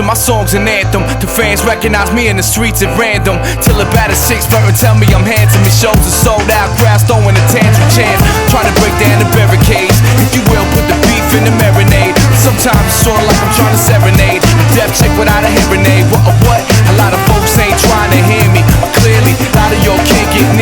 to my songs an anthem. The fans recognize me in the streets at random. Till about a six and tell me I'm handsome. These shows are sold out, crowds throwing a tantrum chance. Trying to break down the barricades. If you will, put the beef in the marinade. Sometimes it's sorta like I'm trying to serenade. A deaf chick without a hearing aid. What? a what? A lot of folks ain't trying to hear me. Clearly, a lot of y'all can't get me.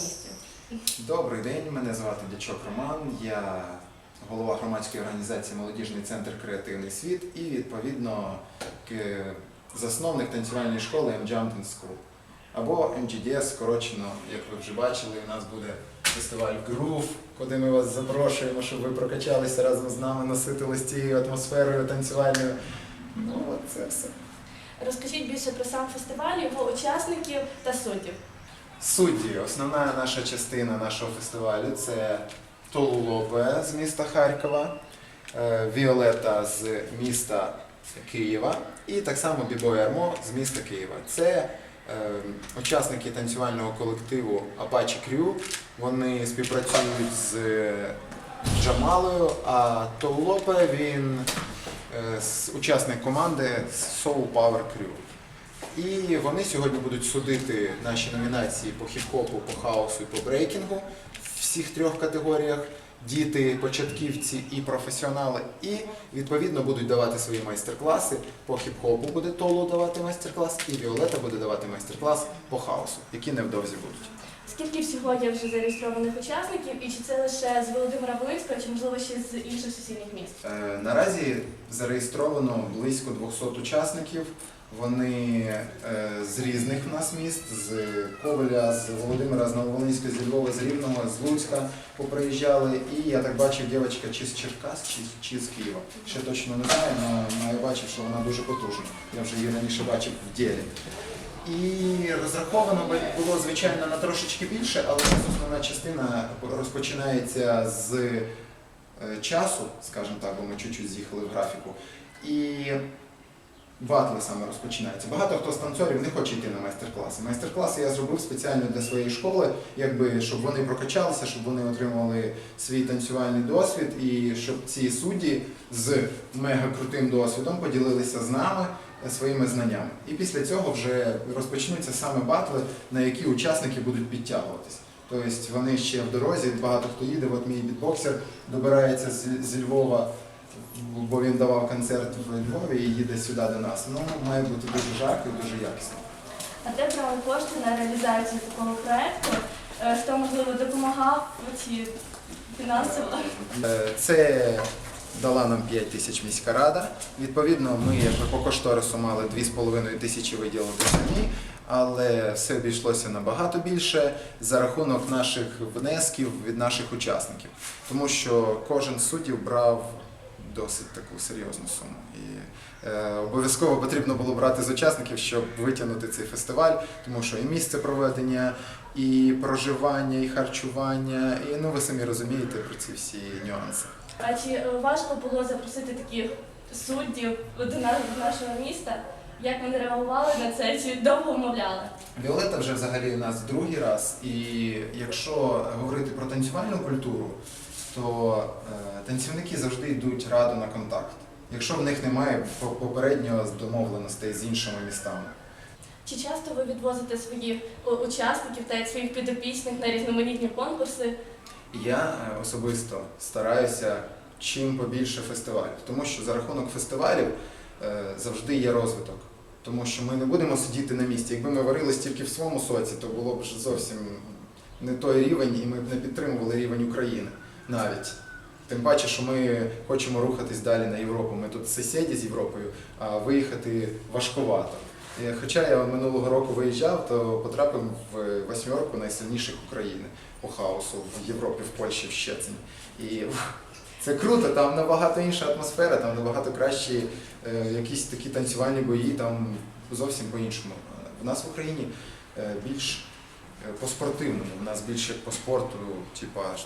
У. Добрий день, мене звати Дячок Роман. Я голова громадської організації Молодіжний центр Креативний світ і відповідно засновник танцювальної школи M-Jumping School. Або MGDS, скорочено, як ви вже бачили, у нас буде фестиваль Groove, куди ми вас запрошуємо, щоб ви прокачалися разом з нами, наситились цією атмосферою танцювальною. Ну, от це все. Розкажіть більше про сам фестиваль, його учасників та суддів. Судді, основна наша частина нашого фестивалю це Толу Лопе з міста Харкова, е, Віолета з міста Києва і так само Бібой Армо з міста Києва. Це е, учасники танцювального колективу Apache Crew. Вони співпрацюють з Джамалою, а Толу Лопе він е, учасник команди Soul Power Crew. І вони сьогодні будуть судити наші номінації по хіп-хопу, по хаосу і по брейкінгу в всіх трьох категоріях. Діти, початківці і професіонали. І відповідно будуть давати свої майстер-класи. По хіп-хопу буде Толу давати майстер-клас, і Віолета буде давати майстер-клас по хаосу, які невдовзі будуть. Скільки всього є вже зареєстрованих учасників, і чи це лише з Володимира Волинського, чи можливо ще з інших сусідніх міст? Е, Наразі зареєстровано близько 200 учасників. Вони е, з різних в нас міст, з Ковеля, з Володимира, з Нововолинська, з Львова, з Рівного, з Луцька поприїжджали. І я так бачив, дівчинка чи з Черкас, чи, чи з Києва. Ще точно не знаю, але я бачив, що вона дуже потужна. Я вже її раніше бачив в ділі. І розраховано було, звичайно, на трошечки більше, але основна частина розпочинається з е, часу, скажімо так, бо ми чуть-чуть з'їхали в графіку. І батли саме розпочинаються. Багато хто з танцорів не хоче йти на майстер-класи. Майстер-класи я зробив спеціально для своєї школи, якби щоб вони прокачалися, щоб вони отримали свій танцювальний досвід, і щоб ці судді з мега крутим досвідом поділилися з нами своїми знаннями. І після цього вже розпочнуться саме батли, на які учасники будуть підтягуватись. Тобто вони ще в дорозі, багато хто їде, от мій бітбоксер добирається з, з Львова, бо він давав концерт в Львові і їде сюди до нас. Ну, має бути дуже жарко і дуже якісно. А де брали кошти на реалізацію такого проекту? Е, Хто можливо допомагав фінансово? Е, Це дала нам 5 тисяч міська рада. Відповідно, ми якби по кошторису мали 2,5 тисячі виділити самі, але все обійшлося набагато більше за рахунок наших внесків від наших учасників. Тому що кожен суддів брав досить таку серйозну суму. І е, обов'язково потрібно було брати з учасників, щоб витягнути цей фестиваль, тому що і місце проведення, і проживання, і харчування, і ну ви самі розумієте про ці всі нюанси. А чи е, важко було запросити таких суддів до на- до нашого міста? Як вони реагували на це? Чи довго вмовляли? Віолета вже взагалі у нас другий раз, і якщо говорити про танцювальну культуру, то е, танцівники завжди йдуть радо на контакт. Якщо в них немає по- попереднього домовленостей з іншими містами. Чи часто ви відвозите своїх учасників та своїх підопічних на різноманітні конкурси? Я е, особисто стараюся чим побільше фестивалів, тому що за рахунок фестивалів е, завжди є розвиток. Тому що ми не будемо сидіти на місці. Якби ми варились тільки в своєму соці, то було б зовсім не той рівень, і ми б не підтримували рівень України навіть. Тим паче, що ми хочемо рухатись далі на Європу. Ми тут сусіді з Європою, а виїхати важкувато. І Хоча я минулого року виїжджав, то потрапив в восьмерку найсильніших України по хаосу в Європі, в Польщі, в Щецині. І це круто, там набагато інша атмосфера, там набагато кращі е, якісь такі танцювальні бої, там зовсім по-іншому. В нас в Україні е, більш е, по-спортивному, у нас більше по спорту, типа ж,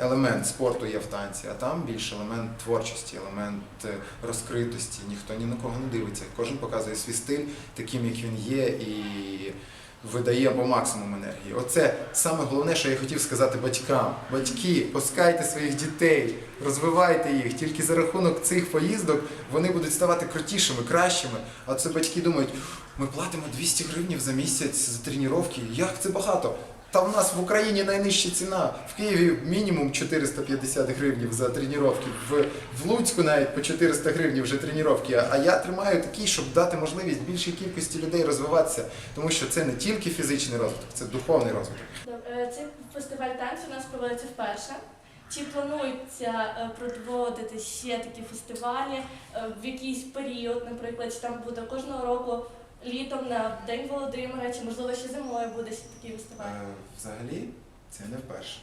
елемент спорту є в танці, а там більше елемент творчості, елемент е, розкритості. Ніхто ні на кого не дивиться. Кожен показує свій стиль таким, як він є, і видає по максимуму енергії. Оце саме головне, що я хотів сказати батькам. Батьки, пускайте своїх дітей, розвивайте їх. Тільки за рахунок цих поїздок вони будуть ставати крутішими, кращими. А це батьки думають, ми платимо 200 гривень за місяць за тренування. Як це багато? Та в нас в Україні найнижча ціна. В Києві мінімум 450 гривень за тренування, в, в Луцьку навіть по 400 гривень вже тренування. А я тримаю такий, щоб дати можливість більшій кількості людей розвиватися, тому що це не тільки фізичний розвиток, це духовний розвиток. Е, Цей фестиваль танцю у нас проводиться вперше. Чи планується е, проводити ще такі фестивалі е, в якийсь період, наприклад, чи там буде кожного року літом на День Володимира, чи можливо ще зимою буде ще такий фестиваль? Е, Взагалі, це не вперше.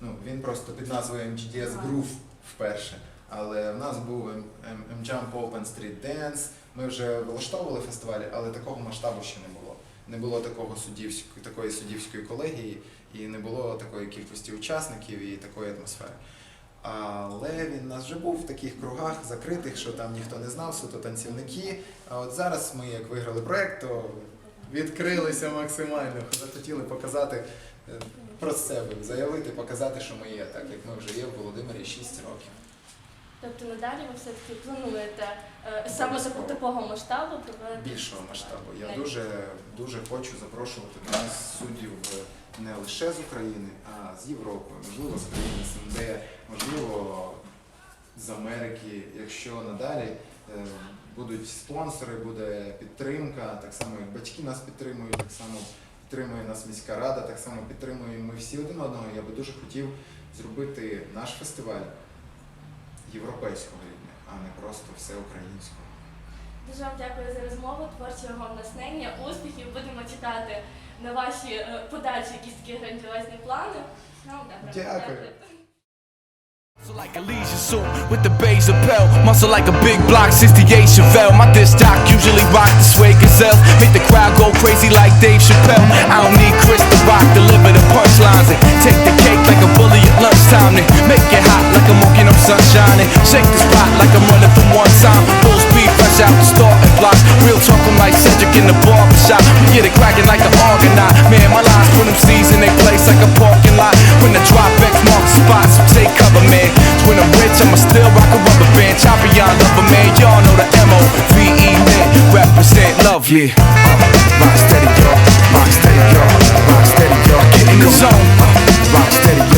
Ну, він просто під назвою MGDS Groove вперше. Але в нас був M-Jump Open Street Dance. Ми вже влаштовували фестивалі, але такого масштабу ще не було. Не було такого суддівської, такої суддівської колегії, і не було такої кількості учасників і такої атмосфери. Але він нас вже був в таких кругах закритих, що там ніхто не знав, суто танцівники. А от зараз ми, як виграли проект, то відкрилися максимально. Захотіли показати е, про себе, заявити, показати, що ми є, так як ми вже є в Володимирі 6 років. Тобто надалі ви все-таки плануєте е, саме таку- такого масштабу? Більшого масштабу. Я дуже, дуже хочу запрошувати до нас суддів е, не лише з України, а з Європи, можливо, з країн СНД, можливо, з Америки. Якщо надалі е, будуть спонсори, буде підтримка, так само як батьки нас підтримують, так само підтримує нас міська рада, так само підтримуємо ми всі один одного. Я би дуже хотів зробити наш фестиваль європейського рівня, а не просто все українського. Дуже вам дякую за розмову, творчого вам натхнення, успіхів. Будемо чекати на ваші е, подальші якісь такі грандіозні плани. Ну, добре. Дякую. So like a leisure suit with the beige lapel Muscle like a big block, 68 Chevelle My disc jock usually rock the sway gazelle Make the crowd go crazy like Dave Chappelle I don't need Chris to rock, deliver the punchlines And take the cake like a bully at lunchtime And make it hot like I'm walking up sunshine And shake the spot like I'm running from one like Cedric in the barbershop. We get it cracking like an Argonaut. Man, my lines put them C's in their place like a parking lot. When the drop X marks the spot, so take cover, man. When I'm rich, I'ma still rock a rubber band. Chop beyond lover, man, y'all know the M.O.V.E. man. Represent love, yeah uh, Rock steady, y'all. Rock steady, y'all. Rock steady, y'all. Get in the zone uh,